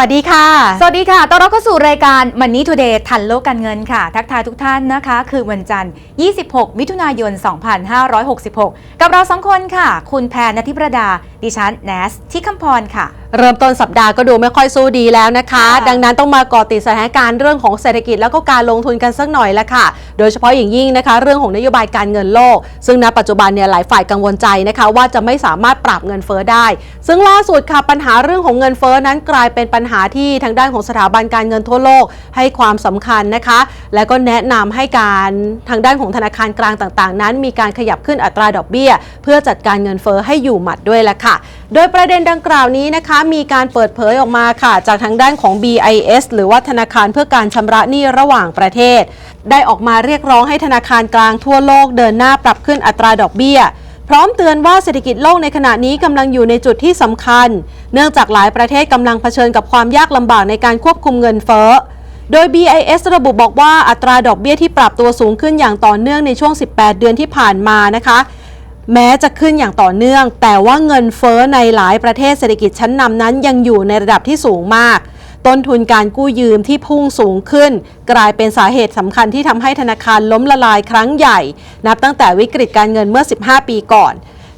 วัสดีค่ะ สวัสดีค่ะ ต้อนรับเข้าสู่รายการ Money Today ทันโลกการเงินค่ะ ทักทายทุกท่านนะคะ คือวันจันทร์ 26 มิถุนายน 2566 กับเราสองคนค่ะ คุณแพนนทิประดา ดิฉัน แนส ที่คำพรค่ะ เริ่มต้นสัปดาห์ก็ดูไม่ค่อยสู้ดีแล้วนะคะค่ะดังนั้นต้องมาเกาะติดสถานการณ์เรื่องของเศรษฐกิจแล้วก็การลงทุนกันสักหน่อยละค่ะ โดยเฉพาะอย่างยิ่งนะคะ เรื่องของนโยบายการเงินโลก ซึ่งณปัจจุบันเนี่ยหลายฝ่ายกังวลใจนะคะ ว่าจะไม่สามารถปรับเงินเฟ้อได้ ซึ่งล่าสุดค่ะปัญหาเรื่องของเงินเฟ้อนั้นกลายเป็นปัญหาที่ทางด้านของสถาบันการเงินทั่วโลก ให้ความสำคัญนะคะ และก็แนะนำให้การทางด้านของธนาคารกลางต่าง ๆ นั้น มีการขยับขึ้นอัตราดอกเบี้ย เพื่อจัดการเงินเฟ้อให้อยู่หมัดด้วยละค่ะ โดยประเด็นดังกล่าวนี้นะคะมีการเปิดเผยออกมาค่ะ จากทางด้านของ BIS หรือว่าธนาคารเพื่อการชำระหนี้ระหว่างประเทศ ได้ออกมาเรียกร้องให้ธนาคารกลางทั่วโลกเดินหน้าปรับขึ้นอัตราดอกเบี้ย พร้อมเตือนว่าเศรษฐกิจโลกในขณะนี้กำลังอยู่ในจุดที่สำคัญ เนื่องจากหลายประเทศกำลังเผชิญกับความยากลำบากในการควบคุมเงินเฟ้อโดย BIS ระบุบอกว่าอัตราดอกเบี้ยที่ปรับตัวสูงขึ้นอย่างต่อเนื่องในช่วง 18 เดือนที่ผ่านมานะคะ แม้จะขึ้นอย่างต่อเนื่อง แต่ว่าเงินเฟ้อในหลายประเทศเศรษฐกิจชั้นนำนั้นยังอยู่ในระดับที่สูงมาก ต้นทุนการกู้ยืมที่พุ่งสูงขึ้น กลายเป็นสาเหตุสำคัญที่ทำให้ธนาคารล้มละลายครั้งใหญ่ นับตั้งแต่วิกฤตการเงินเมื่อ 15 ปีก่อน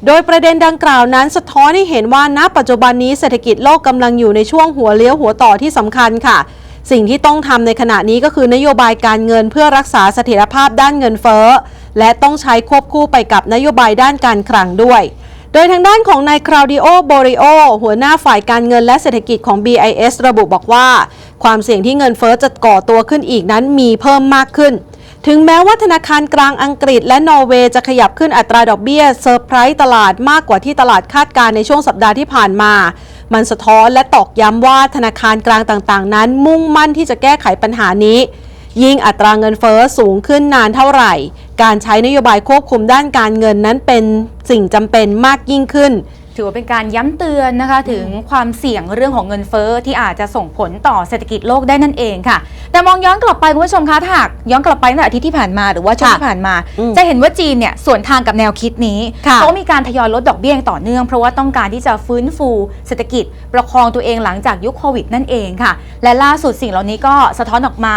โดยประเด็นดังกล่าวนั้นสะท้อนให้เห็นว่าณปัจจุบันนี้เศรษฐกิจโลกกำลังอยู่ในช่วงหัวเลี้ยวหัวต่อที่สำคัญค่ะสิ่งที่ต้องทำในขณะนี้ก็คือนโยบายการเงินเพื่อรักษาเสถียรภาพด้านเงินเฟ้อ และต้องใช้ควบคู่ไปกับนโยบายด้านการคลังด้วย โดยทางด้านของนายคราวดิโอโบริโอหัวหน้าฝ่ายการเงินและเศรษฐกิจของ BIS ระบุบอกว่า ความเสี่ยงที่เงินเฟ้อจะก่อตัวขึ้นอีกนั้นมีเพิ่มมากขึ้นถึงแม้ว่าธนาคารกลางอังกฤษและนอร์เวย์จะขยับขึ้นอัตราดอกเบี้ยเซอร์ไพรส์ตลาดมากกว่าที่ตลาดคาดการณ์ในช่วงสัปดาห์ที่ผ่านมา มันสะท้อนและตอกย้ำว่าธนาคารกลางต่างๆ นั้นมุ่งมั่นที่จะแก้ไขปัญหานี้ ยิ่งอัตราเงินเฟ้อสูงขึ้นนานเท่าไหร่ การใช้นโยบายควบคุมด้านการเงินนั้นเป็นสิ่งจำเป็นมากยิ่งขึ้น ถือว่าเป็นการย้ำเตือนนะคะ ถึงความเสี่ยงเรื่องของเงินเฟ้อที่อาจจะส่งผลต่อเศรษฐกิจโลกได้นั่นเองค่ะ แต่มองย้อนกลับไปคุณผู้ชมคะถ้าหากย้อนกลับไปตั้งแต่อาทิตย์ที่ผ่านมาหรือว่าช่วงค่ะที่ผ่านมาอืมจะเห็นว่าจีนเนี่ยส่วนทางกับแนวคิดนี้ค่ะเขามีการทยอยลดดอกเบี้ยอย่างต่อเนื่องเพราะว่าต้องการที่จะฟื้นฟูเศรษฐกิจประคองตัวเองหลังจากยุคโควิดนั่นเองค่ะ และล่าสุดสิ่งเหล่านี้ก็สะท้อนออกมา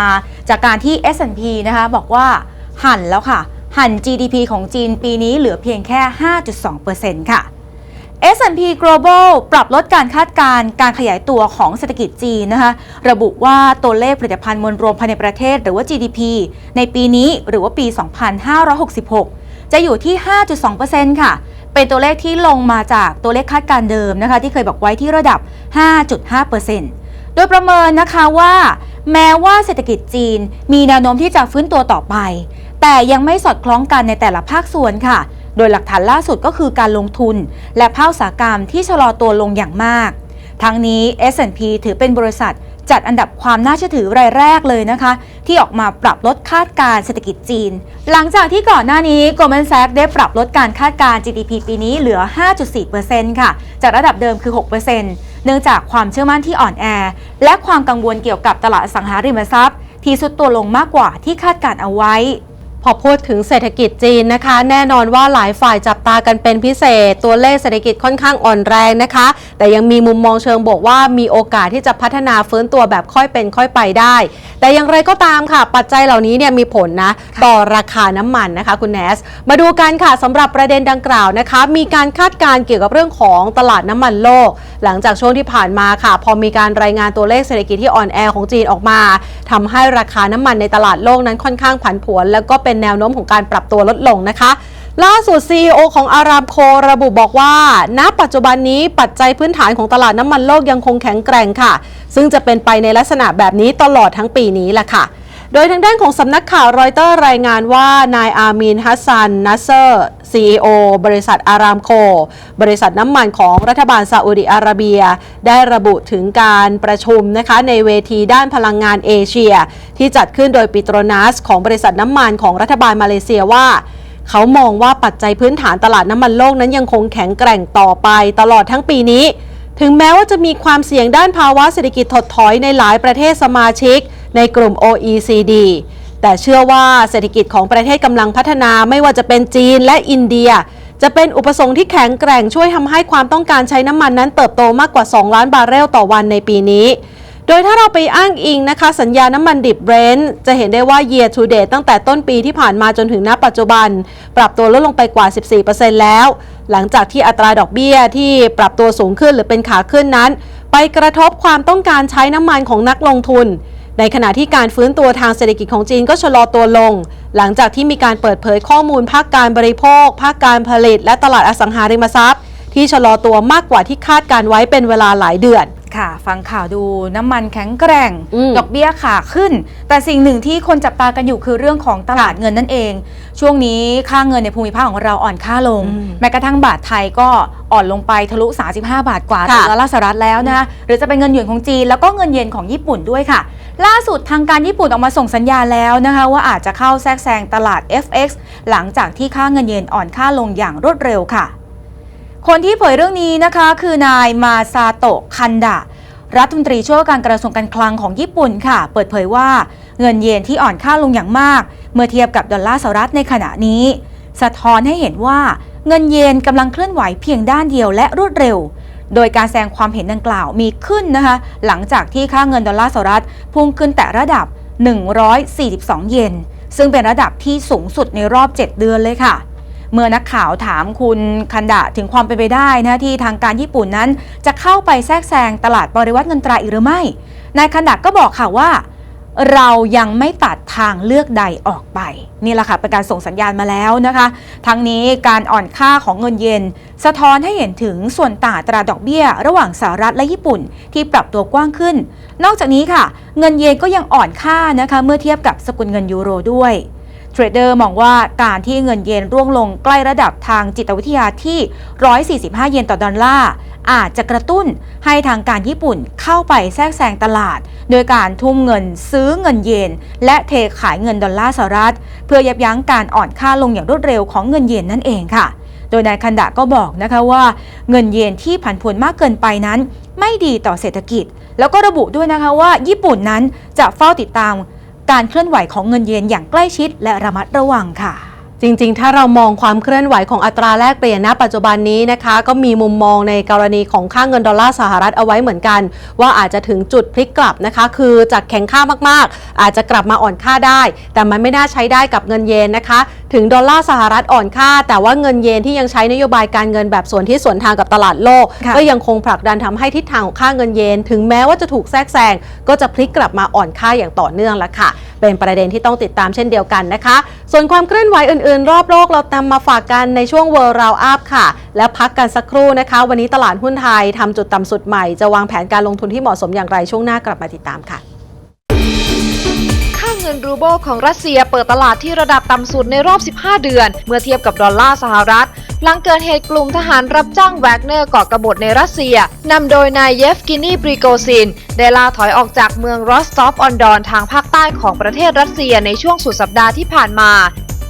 จากการที่ S&P นะคะบอกว่าหันแล้วค่ะ หัน GDP ของจีนปีนี้เหลือเพียงแค่ 5.2%ค่ะ S&P Global ปรับลดการคาดการณ์การขยายตัวของเศรษฐกิจจีนนะคะ ระบุว่าตัวเลขผลิตภัณฑ์มวลรวมภายในประเทศหรือว่า GDP ในปีนี้หรือว่าปี 2566 จะอยู่ที่ 5.2%ค่ะ เป็นตัวเลขที่ลงมาจากตัวเลขคาดการณ์เดิมนะคะ ที่เคยบอกไว้ที่ระดับ 5.5%โดยประเมินนะคะว่า แม้ว่าเศรษฐกิจจีนมีแนวโน้มที่จะฟื้นตัวต่อไป แต่ยังไม่สอดคล้องกันในแต่ละภาคส่วนค่ะ โดยหลักฐานล่าสุดก็คือการลงทุน และภาคอุตสาหกรรมที่ชะลอตัวลงอย่างมาก ทั้งนี้ S&P ถือเป็นบริษัทจัดอันดับความน่าเชื่อถือรายแรกเลยนะคะ ที่ออกมาปรับลดคาดการณ์เศรษฐกิจจีน หลังจากที่ก่อนหน้านี้ Goldman Sachs ได้ปรับลดการคาดการณ์ GDP ปีนี้เหลือ 5.4%ค่ะ จากระดับเดิมคือ 6%เนื่องจากความเชื่อมั่นที่อ่อนแอ และความกังวลเกี่ยวกับตลาดสังหาริมทรัพย์ ที่สุดตัวลงมากกว่าที่คาดการณ์เอาไว้ อพูดถึงเศรษฐกิจจีนนะคะ แน่นอนว่าหลายฝ่ายจับตากันเป็นพิเศษ ตัวเลขเศรษฐกิจค่อนข้างอ่อนแรงนะคะ แต่ยังมีมุมมองเชิงบวกว่ามีโอกาสที่จะพัฒนาฟื้นตัวแบบค่อยเป็นค่อยไปได้ แต่อย่างไรก็ตามค่ะ ปัจจัยเหล่านี้เนี่ยมีผลนะต่อราคาน้ำมันนะคะคุณแนส มาดูกันค่ะสำหรับประเด็นดังกล่าวนะคะ มีการคาดการณ์เกี่ยวกับเรื่องของตลาดน้ำมันโลก หลังจากช่วงที่ผ่านมาค่ะ พอมีการรายงานตัวเลขเศรษฐกิจที่อ่อนแอของจีนออกมาทำให้ราคาน้ำมันในตลาดโลกนั้นค่อนข้างผันผวน แล้วก็เป็นแนวโน้มของการปรับตัวลดลงนะคะล่าสุด CEO ของอารามโคระบุบอกว่า ณ ปัจจุบันนี้ปัจจัยพื้นฐานของตลาดน้ำมันโลกยังคงแข็งแกร่งค่ะ ซึ่งจะเป็นไปในลักษณะแบบนี้ตลอดทั้งปีนี้แหละค่ะ โดยทางด้านของสำนักข่าวรอยเตอร์รายงานว่านายอามีนฮัสซันนัสเซอร์ CEO บริษัทอารามโค บริษัทน้ำมันของรัฐบาลซาอุดิอาระเบีย ได้ระบุถึงการประชุมนะคะในเวทีด้านพลังงานเอเชีย ที่จัดขึ้นโดยปิโตรนัสของบริษัทน้ำมันของรัฐบาลมาเลเซียว่าเขามองว่าปัจจัยพื้นฐานตลาดน้ำมันโลกนั้นยังคงแข็งแกร่งต่อไปตลอดทั้งปีนี้ ถึงแม้ว่าจะมีความเสี่ยงด้านภาวะเศรษฐกิจถดถอยในหลายประเทศสมาชิก ในกลุ่ม OECD แต่เชื่อว่าเศรษฐกิจของประเทศกำลังพัฒนาไม่ว่าจะเป็นจีนและอินเดีย จะเป็นอุปสงค์ที่แข็งแกร่งช่วยทำให้ความต้องการใช้น้ำมันนั้นเติบโตมากกว่า 2 ล้านบาร์เรลต่อวันในปีนี้ โดยถ้าเราไปอ้างอิงนะคะ สัญญาน้ำมันดิบเบรนท์จะเห็นได้ว่า year to date ตั้งแต่ต้นปีที่ผ่านมาจนถึงณปัจจุบัน ปรับตัวลดลงไปกว่า 14%แล้ว หลังจากที่อัตราดอกเบี้ยที่ปรับตัวสูงขึ้นหรือเป็นขาขึ้นนั้น ไปกระทบความต้องการใช้น้ำมันของนักลงทุน ในขณะที่การฟื้นตัวทางเศรษฐกิจของจีนก็ชะลอตัวลง หลังจากที่มีการเปิดเผยข้อมูลภาคการบริโภค ภาคการผลิต และตลาดอสังหาริมทรัพย์ ที่ชะลอตัวมากกว่าที่คาดการไว้เป็นเวลาหลายเดือนค่ะ ฟังข่าวดูน้ำมันแข็งแกร่งอืมดอกเบี้ยขาขึ้น แต่สิ่งหนึ่งที่คนจับตากันอยู่คือเรื่องของตลาดเงินนั่นเอง ช่วงนี้ค่าเงินในภูมิภาคของเราอ่อนค่าลงอืมแม้กระทั่งบาทไทยก็อ่อนลงไปทะลุ 35 บาทกว่าค่ะต่อดอลลาร์สหรัฐแล้วนะคะหรือจะเป็นเงินหยวนของจีนแล้วก็เงินเยนของญี่ปุ่นด้วยค่ะ ล่าสุดทางการญี่ปุ่นออกมาส่งสัญญาแล้วนะคะว่าอาจจะเข้าแทรกแซงตลาด FX หลังจากที่ค่าเงินเยนอ่อนค่าลงอย่างรวดเร็วค่ะ คนที่เผยเรื่องนี้นะคะคือนายมาซาโตะคันดะรัฐมนตรีช่วยการกระทรวงการคลังของญี่ปุ่นค่ะ เปิดเผยว่าเงินเยนที่อ่อนค่าลงอย่างมาก เมื่อเทียบกับดอลลาร์สหรัฐในขณะนี้ สะท้อนให้เห็นว่าเงินเยนกำลังเคลื่อนไหวเพียงด้านเดียวและรวดเร็ว โดยการแสดงความเห็นดังกล่าวมีขึ้นนะคะหลังจากที่ค่าเงินดอลลาร์สหรัฐพุ่งขึ้นแต่ระดับ 142 เยนซึ่งเป็นระดับที่สูงสุดในรอบ 7 เดือนเลยค่ะ เมื่อนักข่าวถามคุณคันดะถึงความเป็นไปได้นะที่ทางการญี่ปุ่นนั้น จะเข้าไปแทรกแซงตลาดบริวัตเงินตราอีกหรือไม่นายคันดะก็บอกค่ะว่า เรายังไม่ตัดทางเลือกใดออกไป นี่แหละค่ะเป็นการส่งสัญญาณมาแล้วนะคะ ทั้งนี้การอ่อนค่าของเงินเยนสะท้อนให้เห็นถึงส่วนต่างตราดอกเบี้ย ระหว่างสหรัฐและญี่ปุ่นที่ปรับตัวกว้างขึ้น นอกจากนี้ค่ะ เงินเยนก็ยังอ่อนค่านะคะเมื่อเทียบกับสกุลเงินยูโรด้วย เทรดเดอร์มองว่าการที่เงินเยนร่วงลงใกล้ระดับทางจิตวิทยาที่ 145 เยนต่อดอลลาร์อาจจะกระตุ้นให้ทางการญี่ปุ่นเข้าไปแทรกแซงตลาด โดยการทุ่มเงินซื้อเงินเยน และเทขายเงินดอลลาร์สหรัฐ เพื่อยับยั้งการอ่อนค่าลงอย่างรวดเร็วของเงินเยนนั่นเองค่ะ โดยนายคันดะก็บอกนะคะว่า เงินเยนที่ผันผวนมากเกินไปนั้น ไม่ดีต่อเศรษฐกิจ แล้วก็ระบุด้วยนะคะว่า ญี่ปุ่นนั้นจะเฝ้าติดตาม การเคลื่อนไหวของเงินเยนอย่างใกล้ชิดและระมัดระวังค่ะจริงๆ ถ้าเรามองความเคลื่อนไหวของอัตราแลกเปลี่ยนณปัจจุบันนี้นะคะ ก็มีมุมมองในกรณีของค่าเงินดอลลาร์สหรัฐเอาไว้เหมือนกัน ว่าอาจจะถึงจุดพลิกกลับนะคะ คือจากแข็งค่ามากๆ อาจจะกลับมาอ่อนค่าได้ แต่มันไม่น่าใช้ได้กับเงินเยนนะคะ ถึงดอลลาร์สหรัฐอ่อนค่า แต่ว่าเงินเยนที่ยังใช้นโยบายการเงินแบบส่วนที่ส่วนทางกับตลาดโลกค่ะก็ยังคงผลักดันทำให้ทิศทางของค่าเงินเยน ถึงแม้ว่าจะถูกแทรกแซงก็จะพลิกกลับมาอ่อนค่าอย่างต่อเนื่องแล้วค่ะ เป็นประเด็นที่ต้องติดตามเช่นเดียวกันนะคะ ส่วนความเคลื่อนไหวอื่นๆ รอบโลกเรานำมาฝากกันในช่วง World Round Up ค่ะ แล้วพักกันสักครู่นะคะ วันนี้ตลาดหุ้นไทยทำจุดต่ำสุดใหม่จะวางแผนการลงทุนที่เหมาะสมอย่างไรช่วงหน้ากลับมาติดตามค่ะค่า เงินรูเบิลของรัสเซียเปิดตลาดที่ระดับต่ำสุดในรอบ 15 เดือน เมื่อเทียบกับดอลลาร์สหรัฐ หลังเกิดเหตุกลุ่มทหารรับจ้างแวกเนอร์ก่อกบฏในรัสเซียนำโดยนายเยฟกินีบริโกซิน ได้ลาถอยออกจากเมืองรอสตอฟออนดอนทางภาคใต้ของประเทศรัสเซียในช่วงสุดสัปดาห์ที่ผ่านมา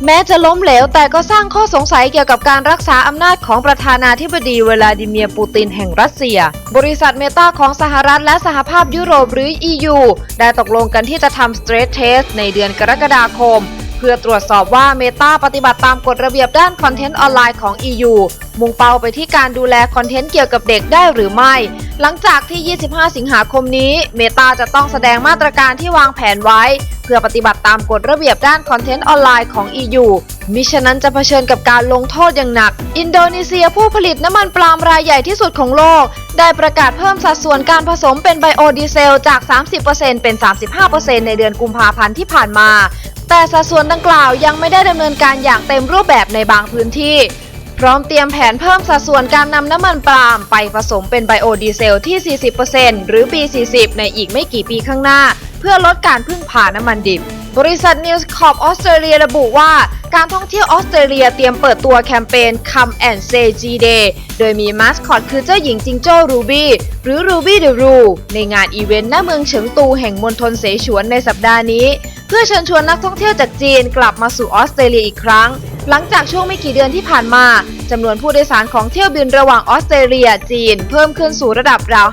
แม้จะล้มเหลวแต่ก็สร้างข้อสงสัยเกี่ยวกับการรักษาอำนาจของประธานาธิบดีเวลาดิเมียร์ปูตินแห่งรัสเซีย บริษัทเมตาของสหรัฐและสหภาพยุโรปหรือ EU ได้ตกลงกันที่จะทำ stress test ในเดือนกรกฎาคม เพื่อตรวจสอบว่า Meta ปฏิบัติตามกฎระเบียบด้านคอนเทนต์ออนไลน์ของ EU มุ่งเป้าไปที่การดูแลคอนเทนต์เกี่ยวกับเด็กได้หรือไม่ หลังจากที่ 25 สิงหาคมนี้ Meta จะต้องแสดงมาตรการที่วางแผนไว้ เพื่อปฏิบัติตามกฎระเบียบด้านคอนเทนต์ออนไลน์ของ EU มิฉะนั้นจะเผชิญกับการลงโทษอย่างหนัก อินโดนีเซียผู้ผลิตน้ำมันปาล์มรายใหญ่ที่สุดของโลก ได้ประกาศเพิ่มสัดส่วนการผสมเป็นไบโอดีเซลจาก 30%เป็น 35%ในเดือนกุมภาพันธ์ที่ผ่านมา แต่สัดส่วนดังกล่าวยังไม่ได้ดำเนินการอย่างเต็มรูปแบบในบางพื้นที่ พร้อมเตรียมแผนเพิ่มสัดส่วนการนำน้ำมันปาล์มไปผสมเป็นไบโอดีเซลที่ 40%หรือปี40 ในอีกไม่กี่ปีข้างหน้า เพื่อลดการพึ่งพาน้ำมันดิบ บริษัท News Corp ออสเตรเลียระบุว่า การท่องเที่ยวออสเตรเลียเตรียมเปิดตัวแคมเปญ Come and Say G Day โดยมีมาสคอตคือเจ้าหญิงจิงโจ้รูบี้หรือ Ruby the Roo ในงานอีเวนต์หน้าเมืองเฉิงตูแห่งมณฑลเสฉวนในสัปดาห์นี้ เพื่อเชิญชวนนักท่องเที่ยวจากจีนกลับมาสู่ออสเตรเลียอีกครั้ง หลังจากช่วงไม่กี่เดือนที่ผ่านมาจำนวนผู้โดยสารของเที่ยวบินระหว่างออสเตรเลียจีน เพิ่มขึ้นสู่ระดับราว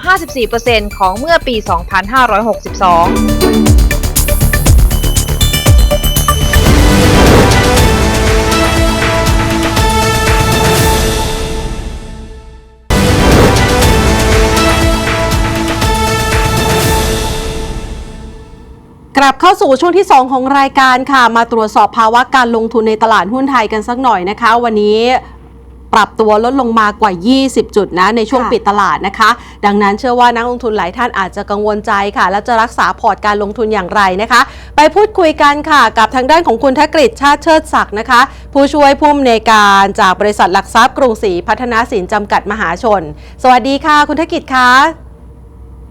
54%ของเมื่อปี 2562 ลับเข้าสู่ช่วงที่ 2 ของรายการค่ะ มาตรวจสอบภาวะการลงทุนในตลาดหุ้นไทยกันสักหน่อยนะคะ วันนี้ปรับตัวลดลงมากว่า 20 จุดนะในช่วงปิดตลาดนะคะ ดังนั้นเชื่อว่านักลงทุนหลายท่านอาจจะกังวลใจค่ะ แล้วจะรักษาพอร์ตการลงทุนอย่างไรนะคะ ไปพูดคุยกันค่ะ กับทางด้านของคุณธกฤษชาติเชิดศักดิ์นะคะ ผู้ช่วยผู้อำนวยการจากบริษัทหลักทรัพย์กรุงศรีพัฒนาสินจำกัดมหาชน สวัสดีค่ะ คุณธกฤษคะ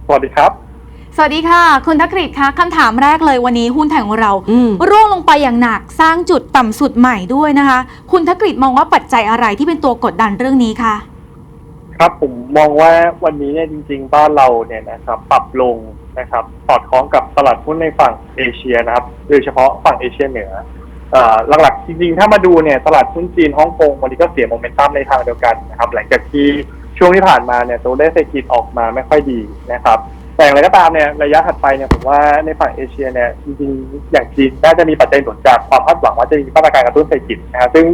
สวัสดีครับ สวัสดีค่ะ คุณทักฤษคะคำถามแรกเลยวันนี้หุ้นไทยของเราอืมร่วงลงไปอย่างหนักสร้างจุดต่ำสุดใหม่ด้วยนะคะ คุณทักฤษมองว่าปัจจัยอะไรที่เป็นตัวกดดันเรื่องนี้คะครับผมมองว่าวันนี้เนี่ยจริง ๆ บ้านเราเนี่ยนะครับปรับลงนะครับสอดคล้องกับตลาดหุ้นในฝั่งเอเชียนะครับโดยเฉพาะฝั่งเอเชียเหนือเอ่อหลักๆจริงๆ ถ้ามาดูเนี่ยตลาดหุ้นจีนฮ่องกงวันนี้ก็เสียโมเมนตัมในทางเดียวกันนะครับหลังจากที่ช่วงที่ผ่านมาเนี่ยตัวเลขเศรษฐกิจออกมาไม่ค่อยดีนะครับ แต่อย่างไรก็ตามเนี่ยระยะถัดไปเนี่ยผมว่าในฝั่งเอเชียเนี่ยจริงๆอย่างจีนน่าจะมีปัจจัยหนุนจากความคาดหวังว่าจะมีมาตรการกระตุ้นเศรษฐกิจนะครับซึ่ง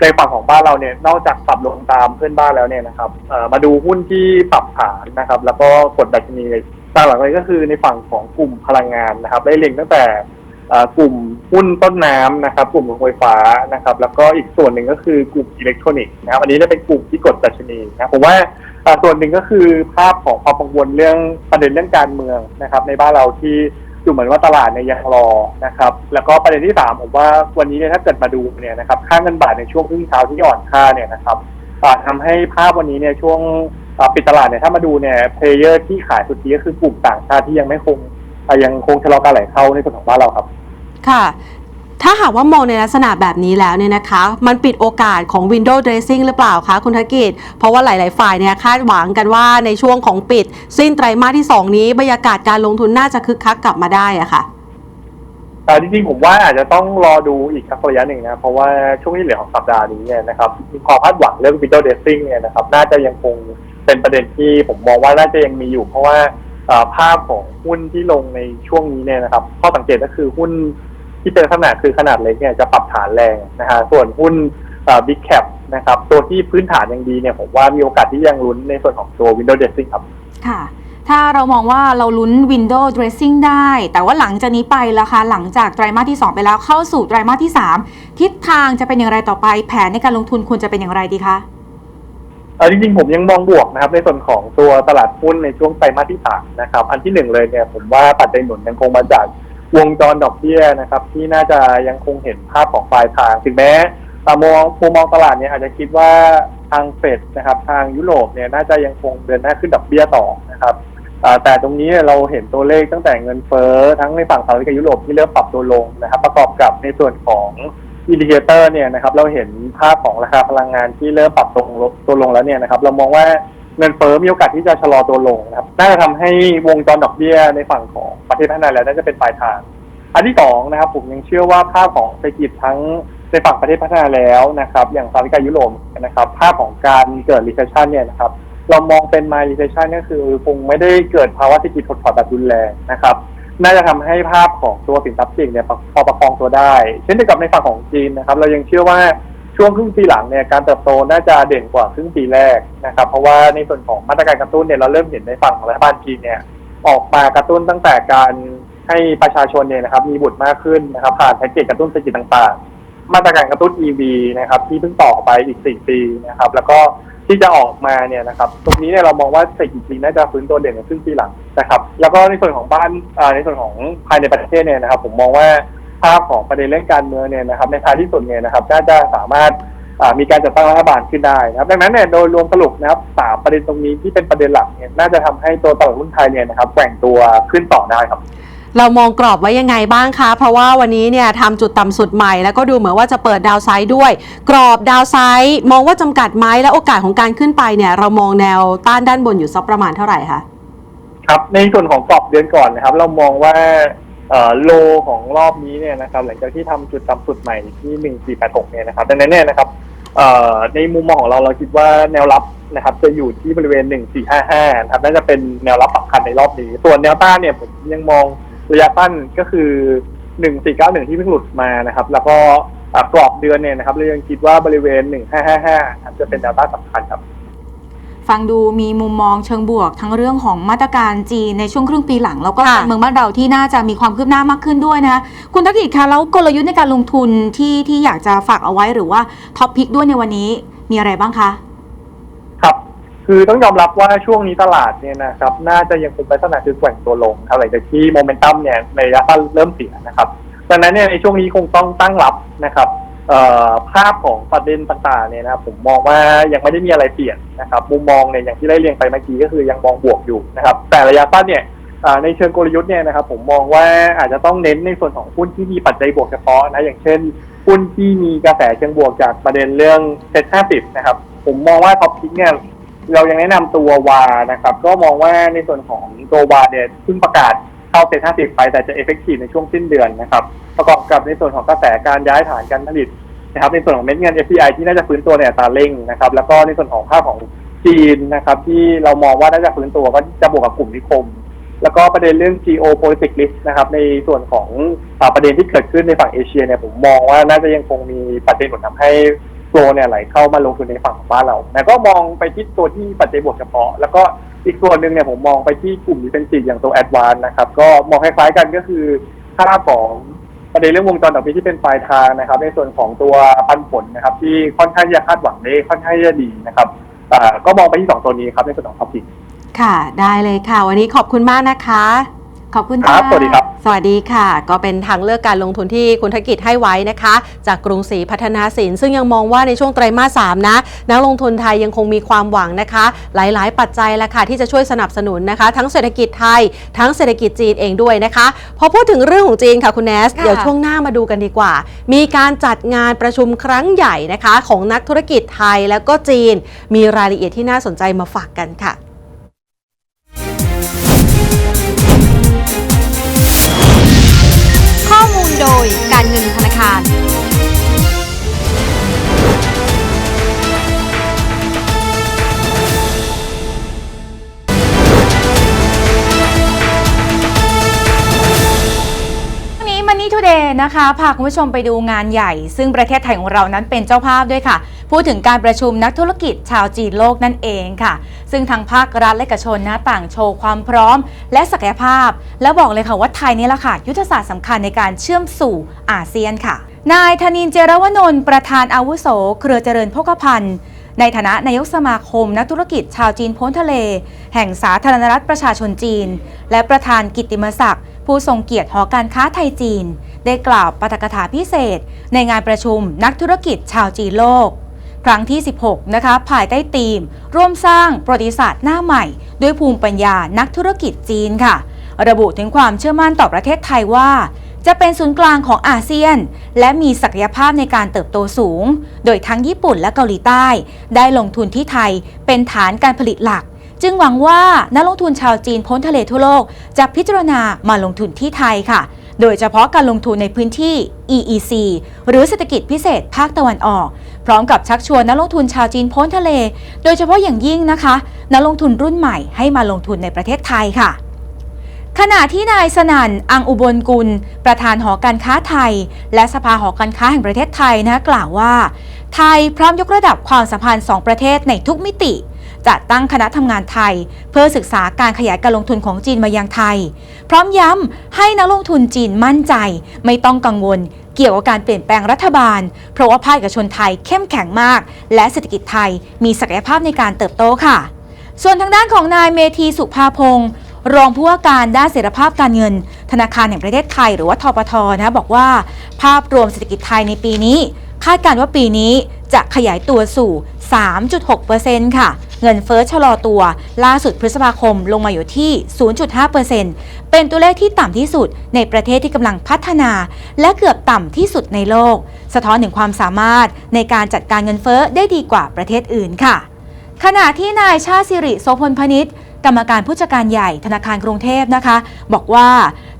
ในฝั่งของบ้านเราเนี่ยนอกจากปรับลงตามเพื่อนบ้านแล้วเนี่ยนะครับมาดูหุ้นที่ปรับฐานนะครับ แล้วก็กดดัชนีตามหลังเลยก็คือในฝั่งของกลุ่มพลังงานนะครับได้เล็งตั้งแต่กลุ่ม หุ้นต้นน้ำนะครับกลุ่มโรงไฟฟ้านะครับ แล้วก็อีกส่วนหนึ่งก็คือกลุ่มอิเล็กทรอนิกส์นะครับอันนี้จะเป็นกลุ่มที่กดดัชนีนะผมว่าส่วนหนึ่งก็คือภาพของความกังวลเรื่องประเด็นเรื่องการเมืองนะครับ ในบ้านเราที่ดูเหมือนว่าตลาดเนี่ยยังรอนะครับ แล้วก็ประเด็นที่สามผมว่าวันนี้เนี่ยถ้าเกิดมาดูเนี่ยนะครับค่าเงินบาทในช่วงครึ่งเช้าที่อ่อนค่าเนี่ยนะครับอ่าทำให้ภาพวันนี้เนี่ยช่วงปิดตลาดเนี่ยถ้ามาดูเนี่ยเพลเยอร์ที่ขายสุดทธิก็คือกลุ่มต่างชาติที่ยังไม่คงยังคงชะลอการไหลเข้าในส่วนของบ้านเราครับ ค่ะถ้าหากว่ามองในลักษณะแบบนี้แล้วเนี่ยนะคะ มันปิดโอกาสของ Window Dressing หรือเปล่าคะคุณธกิจ เพราะว่าหลาย ๆ ฝ่ายเนี่ยคาดหวังกันว่าในช่วงของปิด สิ้นไตรมาสที่ 2 นี้บรรยากาศการลงทุนน่าจะคึกคักกลับมาได้อะค่ะแต่จริงๆผมว่าอาจจะต้องรอดูอีกสักระยะหนึ่งนะ เพราะว่าช่วงที่เหลือของสัปดาห์นี้เนี่ยนะครับมีความคาดหวังเรื่อง window dressing เนี่ยนะครับน่าจะยังคงเป็นประเด็นที่ผมมองว่าน่าจะยังมีอยู่ เพราะว่าภาพของหุ้นที่ลงในช่วงนี้เนี่ยนะครับ ข้อสังเกตก็คือหุ้น ที่เป็นขนาดคือขนาดเล็กเนี่ยจะปรับฐานแรงนะฮะส่วนหุ้นเอ่อ big cap นะครับตัวที่พื้นฐานยังดีเนี่ยผมว่ามีโอกาสที่ยังลุ้นในส่วนของตัว window dressing ครับ ค่ะ ถ้าเรามองว่าเราลุ้น window dressing ได้ แต่ว่าหลังจากนี้ไปละคะหลังจากไตรมาสที่ 2 ไปแล้วเข้าสู่ไตรมาสที่ 3 ทิศทางจะเป็นอย่างไรต่อไปแผนในการลงทุนควรจะเป็นอย่างไรดีคะเออจริงๆผมยังมองบวกนะครับในส่วนของตัวตลาดหุ้นในช่วงไตรมาสที่สามนะครับอันที่หนึ่งเลยเนี่ยผมว่าปัจจัยหนุนยังคงมาจาก วงจรดอกเบี้ยนะครับ ที่น่าจะยังคงเห็นภาพของปลายทาง ถึงแม้ตามองมุมมองตลาดเนี่ยอาจจะคิดว่าทางเฟดนะครับทางยุโรปเนี่ยน่าจะยังคงเดินหน้าขึ้นดอกเบี้ยต่อนะครับแต่ตรงนี้เนี่ยเราเห็นตัวเลขตั้งแต่เงินเฟ้อทั้งในฝั่งสหรัฐกับยุโรปที่เริ่มปรับตัวลงนะครับ ประกอบกับในส่วนของอินดิเคเตอร์เนี่ยนะครับเราเห็นภาพของราคาพลังงานที่เริ่มปรับตัวลงตัวลงแล้วเนี่ยนะครับ เรามองว่า เงินเฟ้อมีโอกาสที่จะชะลอตัวลงนะครับน่าจะทำให้วงจรดอกเบี้ยในฝั่งของประเทศพัฒนาแล้วน่าจะเป็นปลายทาง อันที่สองนะครับ ผมยังเชื่อว่าภาพของเศรษฐกิจทั้งในฝั่งประเทศพัฒนาแล้วนะครับ อย่างสหรัฐกับยุโรปนะครับ ภาพของการเกิด recession เนี่ยนะครับ เรามองเป็น mild recession ก็คือคงไม่ได้เกิดภาวะเศรษฐกิจถดถอยแบบรุนแรงนะครับ น่าจะทำให้ภาพของตัวสินทรัพย์สิ่งเนี่ยพอประคองตัวได้ เช่นเดียวกับในฝั่งของจีนนะครับ เรายังเชื่อว่า ช่วงครึ่งปีหลังเนี่ยการเติบโตน่าจะเด่นกว่าครึ่งปีแรกนะครับเพราะว่าในส่วนของมาตรการกระตุ้นเนี่ยเราเริ่มเห็นในฝั่งของรัฐบาลจีนเนี่ยออกมากระตุ้นตั้งแต่การให้ประชาชนเนี่ยนะครับมีบุตรมากขึ้นนะครับผ่านแพ็กเกจกระตุ้นเศรษฐกิจต่างๆ มาตรการกระตุ้น EV นะครับที่เพิ่งต่อไปอีก 4 ปีนะครับแล้วก็ที่จะออกมาเนี่ยนะครับตรงนี้เนี่ยเรามองว่าเศรษฐกิจจีนน่าจะฟื้นตัวเด่นในครึ่งปีหลังนะครับแล้วก็ในส่วนของบ้านในส่วนของภายในประเทศเนี่ยนะครับผมมองว่า ภาพของประเด็นเรื่องการเมืองเนี่ยนะครับในท้ายที่สุดเนี่ยนะครับน่าจะสามารถอ่ามีการจัดตั้งรัฐบาลขึ้นได้นะครับดังนั้นเนี่ยโดยรวมสรุปนะครับสามประเด็นตรงนี้ที่เป็นประเด็นหลักเนี่ยน่าจะทำให้ตัวตลาดหุ้นไทยเนี่ยนะครับแกว่งตัวขึ้นต่อได้ครับเรามองกรอบไว้ยังไงบ้างคะ เพราะว่าวันนี้เนี่ยทำจุดต่ำสุดใหม่ แล้วก็ดูเหมือนว่าจะเปิดดาวไซด์ด้วย กรอบดาวไซด์มองว่าจำกัดไหมและโอกาสของการขึ้นไปเนี่ย เรามองแนวต้านด้านบนอยู่สักประมาณเท่าไหร่คะ ครับ ในส่วนของกรอบเดือนก่อนนะครับ เรามองว่าเอ่อ โลของรอบนี้เนี่ยนะครับหลังจากที่ทำจุดต่ำสุดใหม่ที่หนึ่งสี่แปดหกเนี่ยนะครับดังนั้นเนี่ยนะครับในมุมมองของเราเราคิดว่าแนวรับนะครับจะอยู่ที่บริเวณหนึ่งสี่ห้าห้าครับน่าจะเป็นแนวรับสำคัญในรอบนี้ ส่วนแนวต้านเนี่ยผมยังมองระยะต้านก็คือหนึ่งสี่เก้าหนึ่งที่เพิ่งหลุดมานะครับ แล้วก็อ่ากรอบเดือนเนี่ยนะครับเรายังคิดว่าบริเวณหนึ่งห้าห้าห้าจะเป็นแนวต้านสำคัญครับ ฟังดูมีมุมมองเชิงบวก ทั้งเรื่องของมาตรการจีนในช่วงครึ่งปีหลัง แล้วก็ค่ะ การเมืองบ้านเราที่น่าจะมีความคืบหน้ามากขึ้นด้วยนะคะคุณทักษิณคะแล้วกลยุทธ์ในการลงทุนที่ที่อยากจะฝากเอาไว้หรือว่าท็อปพิกด้วยในวันนี้มีอะไรบ้างคะ ครับ คือต้องยอมรับว่าช่วงนี้ตลาดเนี่ยนะครับ น่าจะยังคงเป็นลักษณะคือแกว่งตัวลงครับหลังจากที่โมเมนตัมเนี่ยในระยะสั้นเริ่มเสียนะครับ ดังนั้นเนี่ยในช่วงนี้คงต้องตั้งรับนะครับเอ่อ ภาพของประเด็นต่างๆเนี่ยนะครับผมมองว่ายังไม่ได้มีอะไรเปลี่ยนนะครับมุมมองเนี่ยอย่างที่ได้เรียงไปเมื่อกี้ก็คือยังมองบวกอยู่นะครับแต่ระยะสั้นเนี่ยในเชิงกลยุทธ์เนี่ยนะครับผมมองว่าอาจจะต้องเน้นในส่วนของหุ้นที่มีปัจจัยบวกเฉพาะนะอย่างเช่นหุ้นที่มีกระแสเชิงบวกจากประเด็นเรื่องเซ็ต50นะครับผมมองว่าท็อปพิกเนี่ยเรายังแนะนำตัววานะครับก็มองว่าในส่วนของตัววาเนี่ยเพิ่งประกาศ เข้าเซ็ต50ไปแต่จะเอฟเฟกตีฟในช่วงสิ้นเดือนนะครับ ประกอบกับในส่วนของกระแสการย้ายฐานการผลิตนะครับ ในส่วนของเม็ดเงิน FDI ที่น่าจะฟื้นตัวในอัตราเร่งนะครับ แล้วก็ในส่วนของภาพของจีนนะครับที่เรามองว่าน่าจะฟื้นตัวก็จะบวกกับกลุ่มนิคม แล้วก็ประเด็นเรื่อง geopolitics risk นะครับในส่วนของประเด็นที่เกิดขึ้นในฝั่งเอเชียเนี่ยผมมองว่าน่าจะยังคงมีปัจจัยหนุนทำให้ โฟลเนี่ยไหลเข้ามาลงทุนในฝั่งของบ้านเราแต่ก็มองไปที่ตัวที่ปัจจัยบวกเฉพาะ แล้วก็อีกส่วนหนึ่งเนี่ยผมมองไปที่กลุ่มที่เป็นจีอย่างตัวแอดวานนะครับ ก็มองคล้ายๆกันก็คือค่าของประเด็นเรื่องวงจรดอกเบี้ยที่เป็นปลายทางนะครับ ในส่วนของตัวปันผลนะครับ ที่ค่อนข้างจะคาดหวังได้ค่อนข้างจะดีนะครับก็มองไปที่สองตัวนี้ครับในส่วนของท็อปิกค่ะ ได้เลยค่ะ วันนี้ขอบคุณมากนะคะ ขอบคุณครัค่ะบสวัสดีครับ สวัสดีค่ะ ก็เป็นทางเลือกการลงทุนที่คุณธกิจให้ไว้นะคะ จากกรุงศรีพัฒนาสิน ซึ่งยังมองว่าในช่วงไตรมาส3นะ นักลงทุนไทยยังคงมีความหวังนะคะ หลายๆ ปัจจัยละค่ะที่จะช่วยสนับสนุนนะคะ ทั้งเศรษฐกิจไทย ทั้งเศรษฐกิจจีนเองด้วยนะคะ พอพูดถึงเรื่องของจีนค่ะคุณแนสค่ะเดี๋ยวช่วงหน้ามาดูกันดีกว่า มีการจัดงานประชุมครั้งใหญ่นะคะ ของนักธุรกิจไทยแล้วก็จีน มีรายละเอียดที่น่าสนใจมาฝากกันค่ะ โดยการเงินธนาคาร นนี้ Money Today นะคะ พาคุณผู้ชมไปดูงานใหญ่ ซึ่งประเทศไทยของเรานั้นเป็นเจ้าภาพด้วยค่ะ พูดถึงการประชุมนักธุรกิจชาวจีนโลกนั่นเองค่ะ ซึ่งทางภาครัฐและเอกชนนะต่างโชว์ความพร้อม และศักยภาพ แล้วบอกเลยค่ะว่าไทยนี่แหละค่ะ ยุทธศาสตร์สำคัญในการเชื่อมสู่อาเซียนค่ะ นายธนินเจรวนนท์ประธานอาวุโส เครือเจริญโภคภัณฑ์ในฐานะนายกสมาคมนักธุรกิจชาวจีนพ้นทะเล แห่งสาธารณรัฐประชาชนจีน และประธานกิติมศักดิ์ ผู้ทรงเกียรติหอการค้าไทยจีน ได้กล่าวปาฐกถาพิเศษ ในงานประชุมนักธุรกิจชาวจีนโลก ครั้งที่ 16 นะคะ ภายใต้ธีม ร่วมสร้างประวัติศาสตร์หน้าใหม่ ด้วยภูมิปัญญานักธุรกิจจีนค่ะ ระบุถึงความเชื่อมั่นต่อประเทศไทยว่า จะเป็นศูนย์กลางของอาเซียน และมีศักยภาพในการเติบโตสูง โดยทั้งญี่ปุ่นและเกาหลีใต้ ได้ลงทุนที่ไทยเป็นฐานการผลิตหลัก จึงหวังว่านักลงทุนชาวจีนพ้นทะเลทั่วโลก จะพิจารณามาลงทุนที่ไทยค่ะ โดยเฉพาะการลงทุนในพื้นที่ EEC หรือเศรษฐกิจพิเศษภาคตะวันออก พร้อมกับชักชวนนักลงทุนชาวจีนพ้นทะเล โดยเฉพาะอย่างยิ่งนะคะ นักลงทุนรุ่นใหม่ให้มาลงทุนในประเทศไทยค่ะขณะที่นายสนั่น อังอุบลกุล ประธานหอการค้าไทย และสภาหอการค้าแห่งประเทศไทยนะกล่าวว่า ไทยพร้อมยกระดับความสัมพันธ์สองประเทศในทุกมิติ จะตั้งคณะทำงานไทย เพื่อศึกษาการขยายการลงทุนของจีนมายังไทย พร้อมย้ำให้นักลงทุนจีนมั่นใจ ไม่ต้องกังวลเกี่ยวกับการเปลี่ยนแปลงรัฐบาล เพราะว่าภาคเอกชนไทยเข้มแข็งมาก และเศรษฐกิจไทยมีศักยภาพในการเติบโตค่ะ ส่วนทางด้านของนายเมธีสุภาพงศ์รองผู้ว่าการด้านเสถียรภาพการเงิน ธนาคารแห่งประเทศไทย หรือว่าทปทนะบอกว่า ภาพรวมเศรษฐกิจไทยในปีนี้ คาดการณ์ว่าปีนี้ จะขยายตัวสู่ 3.6%ค่ะ เงินเฟ้อชะลอตัว ล่าสุดพฤษภาคมลงมาอยู่ที่ 0.5%เป็นตัวเลขที่ต่ำที่สุดในประเทศที่กำลังพัฒนา และเกือบต่ำที่สุดในโลก สะท้อนถึงความสามารถในการจัดการเงินเฟ้อได้ดีกว่าประเทศอื่นค่ะ ขณะที่นายชาติสิริโสพลพนิษฐ์กรรมการผู้จัดการใหญ่ธนาคารกรุงเทพนะคะ บอกว่า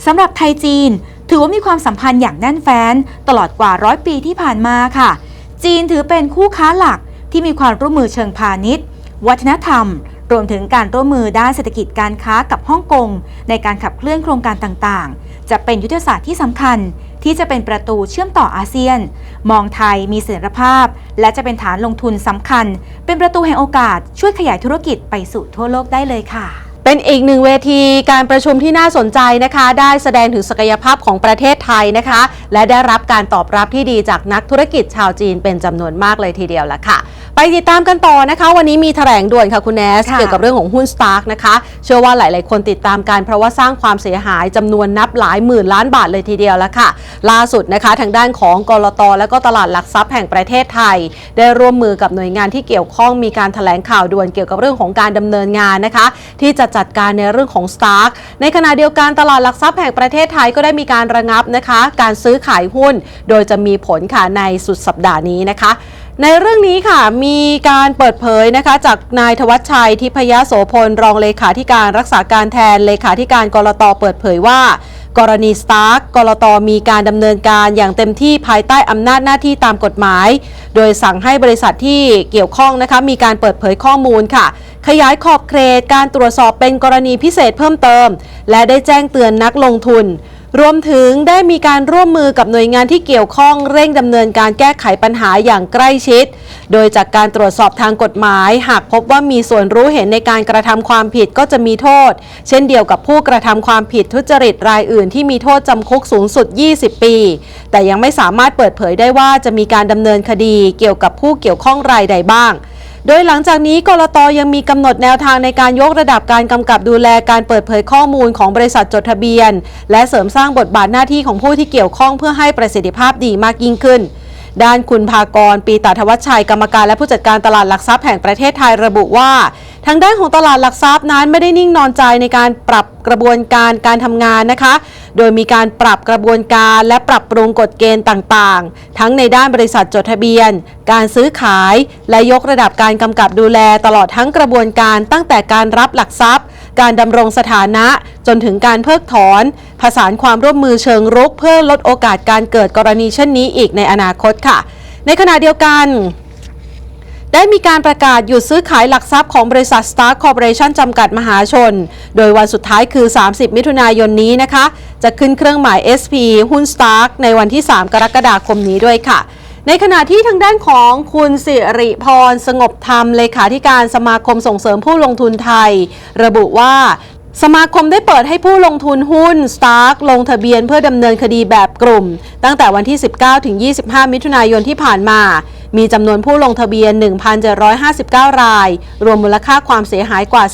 สำหรับไทยจีน ถือว่ามีความสัมพันธ์อย่างแน่นแฟ้น ตลอดกว่าร้อยปีที่ผ่านมาค่ะ จีนถือเป็นคู่ค้าหลักที่มีความร่วมมือเชิงพาณิชย์ วัฒนธรรม รวมถึงการร่วมมือด้านเศรษฐกิจการค้ากับฮ่องกง ในการขับเคลื่อนโครงการต่างๆ จะเป็นยุทธศาสตร์ที่สำคัญ ที่จะเป็นประตูเชื่อมต่ออาเซียน มองไทยมีเสถียรภาพ และจะเป็นฐานลงทุนสำคัญ เป็นประตูแห่งโอกาสช่วยขยายธุรกิจไปสู่ทั่วโลกได้เลยค่ะ เป็นอีกหนึ่งเวทีการประชุมที่น่าสนใจนะคะ ได้แสดงถึงศักยภาพของประเทศไทยนะคะ และได้รับการตอบรับที่ดีจากนักธุรกิจชาวจีนเป็นจำนวนมากเลยทีเดียวละค่ะ ไปติดตามกันต่อนะคะ วันนี้มีแถลงด่วนค่ะคุณแนสค่ะเกี่ยวกับเรื่องของหุ้นสตาร์กนะคะเชื่อว่าหลาย ๆ คนติดตามกันเพราะว่าสร้างความเสียหายจำนวนนับหลายหมื่นล้านบาทเลยทีเดียวละค่ะ ล่าสุดนะคะ ทางด้านของกรตและก็ตลาดหลักทรัพย์แห่งประเทศไทย ได้ร่วมมือกับหน่วยงานที่เกี่ยวข้องมีการแถลงข่าวด่วนเกี่ยวกับเรื่องของการดำเนินงานนะคะ ที่จะจัดการในเรื่องของสตาร์กในขณะเดียวกันตลาดหลักทรัพย์แห่งประเทศไทยก็ได้มีการระงับนะคะ การซื้อขายหุ้น โดยจะมีผลค่ะในสุดสัปดาห์นี้นะคะในเรื่องนี้ค่ะมีการเปิดเผยนะคะจากนายธวัชชัยทิพยโสพลรองเลขาธิการรักษาการแทนเลขาธิการกรตเปิดเผยว่า กรณีสตาร์กกรตมีการดำเนินการอย่างเต็มที่ภายใต้อำนาจหน้าที่ตามกฎหมาย โดยสั่งให้บริษัทที่เกี่ยวข้องนะคะมีการเปิดเผยข้อมูลค่ะ ขยายขอบเขตการตรวจสอบเป็นกรณีพิเศษเพิ่มเติม และได้แจ้งเตือนนักลงทุน รวมถึงได้มีการร่วมมือกับหน่วยงานที่เกี่ยวข้องเร่งดำเนินการแก้ไขปัญหาอย่างใกล้ชิด โดยจากการตรวจสอบทางกฎหมาย หากพบว่ามีส่วนรู้เห็นในการกระทำความผิดก็จะมีโทษ เช่นเดียวกับผู้กระทำความผิดทุจริตรายอื่น ที่มีโทษจำคุกสูงสุด 20 ปี แต่ยังไม่สามารถเปิดเผยได้ว่าจะมีการดำเนินคดีเกี่ยวกับผู้เกี่ยวข้องรายใดบ้าง โดยหลังจากนี้กรตยังมีกำหนดแนวทางในการยกระดับการกำกับดูแลการเปิดเผยข้อมูลของบริษัทจดทะเบียน และเสริมสร้างบทบาทหน้าที่ของผู้ที่เกี่ยวข้องเพื่อให้ประสิทธิภาพดีมากยิ่งขึ้น ด้านคุณภากร ปีตาธวัชชัยกรรมการและผู้จัดการตลาดหลักทรัพย์แห่งประเทศไทยระบุว่า ทางด้านของตลาดหลักทรัพย์นั้นไม่ได้นิ่งนอนใจในการปรับกระบวนการการทำงานนะคะ โดยมีการปรับกระบวนการและปรับปรุงกฎเกณฑ์ต่างๆ ทั้งในด้านบริษัทจดทะเบียน การซื้อขาย และยกระดับการกำกับดูแลตลอดทั้งกระบวนการตั้งแต่การรับหลักทรัพย์ การดำรงสถานะจนถึงการเพิกถอนผสานความร่วมมือเชิงรุก เพื่อลดโอกาสการเกิดกรณีเช่นนี้อีกในอนาคตค่ะ ในขณะเดียวกัน ได้มีการประกาศหยุดซื้อขายหลักทรัพย์ของบริษัท Star Corporation จำกัดมหาชน โดยวันสุดท้ายคือ 30 มิถุนายนนี้นะคะ จะขึ้นเครื่องหมาย SP หุ้น Star ในวันที่ 3 กรกฎาคมนี้ด้วยค่ะ ในขณะที่ทางด้านของคุณสิริพรสงบธรรมเลขาธิการสมาคมส่งเสริมผู้ลงทุนไทย ระบุว่า สมาคมได้เปิดให้ผู้ลงทุนหุ้น Stark ลงทะเบียนเพื่อดำเนินคดีแบบกลุ่ม ตั้งแต่วันที่ 19 ถึง 25 มิถุนายนที่ผ่านมา มีจำนวนผู้ลงทะเบียน 1,759 ราย รวมมูลค่าความเสียหายกว่า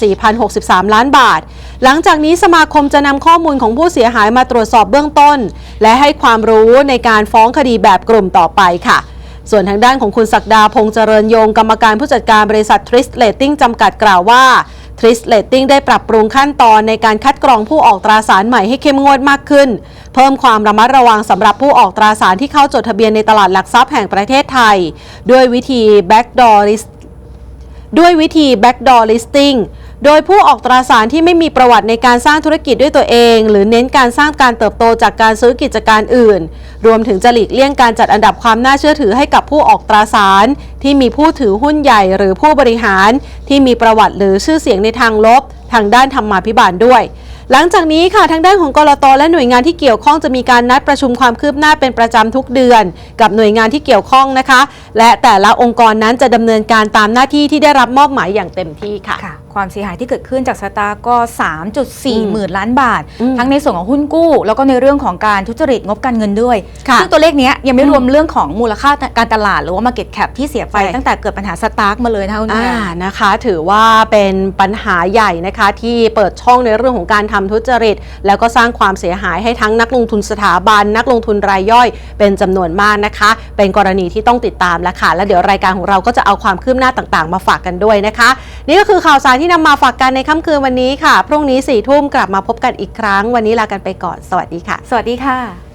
4,063 ล้านบาท หลังจากนี้สมาคมจะนำข้อมูลของผู้เสียหายมาตรวจสอบเบื้องต้น และให้ความรู้ในการฟ้องคดีแบบกลุ่มต่อไปค่ะส่วนทางด้านของคุณศักดาพงษ์เจริญยง กรรมการผู้จัดการบริษัททริสเลตติ้งจำกัดกล่าวว่า ทริสเลตติ้งได้ปรับปรุงขั้นตอนในการคัดกรองผู้ออกตราสารใหม่ให้เข้มงวดมากขึ้น เพิ่มความระมัดระวังสำหรับผู้ออกตราสารที่เข้าจดทะเบียนในตลาดหลักทรัพย์แห่งประเทศไทย ด้วยวิธี backdoor list ด้วยวิธี backdoor listing โดยผู้ออกตราสารที่ไม่มีประวัติในการสร้างธุรกิจด้วยตัวเอง หรือเน้นการสร้างการเติบโตจากการซื้อกิจการอื่น รวมถึงจะหลีกเลี่ยงการจัดอันดับความน่าเชื่อถือให้กับผู้ออกตราสาร ที่มีผู้ถือหุ้นใหญ่หรือผู้บริหาร ที่มีประวัติหรือชื่อเสียงในทางลบ ทางด้านธรรมาภิบาลด้วยหลังจากนี้ค่ะทางด้านของกรตและหน่วยงานที่เกี่ยวข้องจะมีการนัดประชุมความคืบหน้าเป็นประจำทุกเดือน กับหน่วยงานที่เกี่ยวข้องนะคะ และแต่ละองค์กรนั้นจะดำเนินการตามหน้าที่ที่ได้รับมอบหมายอย่างเต็มที่ค่ะค่ะความเสียหายที่เกิดขึ้นจากสตาร์ก็อืม3.4 หมื่นล้านบาทอืมทั้งในส่วนของหุ้นกู้ แล้วก็ในเรื่องของการทุจริตงบการเงินด้วยค่ะซึ่งตัวเลขเนี้ยยังไม่อืมรวมเรื่องของมูลค่าการตลาดหรือว่า Market Cap ที่เสียไปใช่ตั้งแต่เกิดปัญหาสตาร์กมาเลยนะคะคุณอ่าแม่นะคะ ถือว่าเป็นปัญหาใหญ่นะคะที่เปิดช่องในเรื่องของการทำทุจริต แล้วก็สร้างความเสียหายให้ทั้งนักลงทุนสถาบัน นักลงทุนรายย่อย เป็นจำนวนมากนะคะ เป็นกรณีที่ต้องติดตามแล้วค่ะแล้วเดี๋ยวรายการของเราก็จะเอาความคืบหน้าต่างๆ มาฝากกันด้วยนะคะ นี่ก็คือข่าวสารที่นำมาฝากกันในค่ำคืนวันนี้ค่ะ พรุ่งนี้สี่ทุ่มกลับมาพบกันอีกครั้ง วันนี้ลากันไปก่อน สวัสดีค่ะ สวัสดีค่ะ